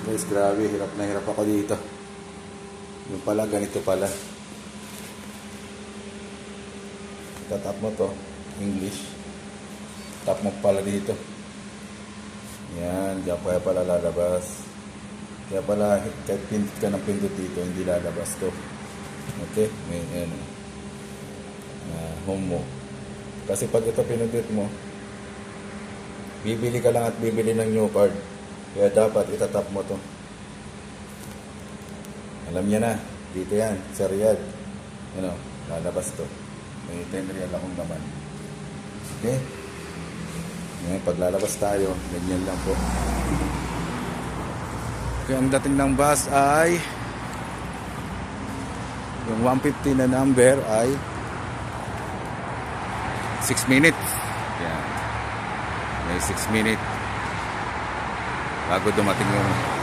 Guys, grabe, hirap na hirap ako dito. Yung pala, ganito pala. Tatap mo to, English. Tap mo pala dito. Yan, diyan kaya pala lalabas. Kaya pala, kahit pindot ka ng pindot dito, hindi lalabas to. Okay? May, ano, ah, home mo. Kasi pag ito pinindot mo, bibili ka lang at bibili ng new card. Kaya dapat itatap mo to. Alam niya na, dito yan, sa Riyadh. Ano, lalabas to. May 10 real akong naman. Okay? Ngayon, pag lalabas tayo, ganyan lang po. Okay, ang dating ng bus ay yung 150 na number ay 6 minutes. Yan. May 6 minutes bago dumating yung